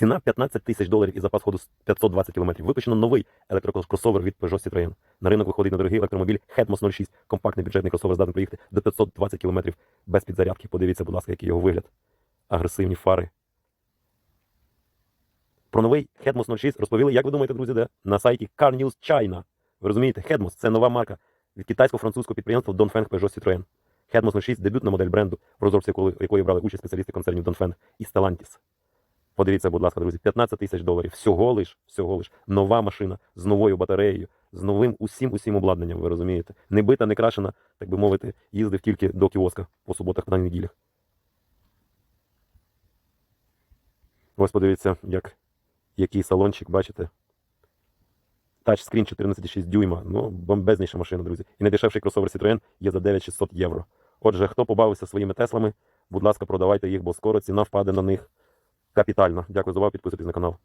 Ціна 15 тисяч доларів і запас ходу 520 км. Випущено новий електрокросовер від Peugeot Citroën. На ринок виходить недорогий електромобіль Hetmos 06. Компактний бюджетний кросовер здатний проїхати до 520 км без підзарядки. Подивіться, будь ласка, який його вигляд. Агресивні фари. Про новий Hetmos 06 розповіли, як ви думаєте, друзі, де? На сайті Car News China. Ви розумієте, Hetmos – це нова марка від китайсько-французького підприємства Dongfeng Peugeot Citroën. Hetmos 06 – дебютна модель бренду, в розробці якої брали участь спеціалісти концернів Dongfeng і Stellantis. Подивіться, будь ласка, друзі, 15 тисяч доларів. Всього лиш, всього лиш. Нова машина з новою батареєю, з новим усім усім обладнанням, ви розумієте? Не бита, не крашена, так би мовити, їздив тільки до кіоска по суботах та неділях. Ось подивіться, як, який салончик, бачите? Тачскрін 14,6 дюйма. Ну, бомбезніша машина, друзі. І найдешевший кросовер Citroën є за 9600 євро. Отже, хто побавився своїми Теслами, будь ласка, продавайте їх, бо скоро ціна впаде на них капітально. Дякую за увагу, підписуйтесь на канал.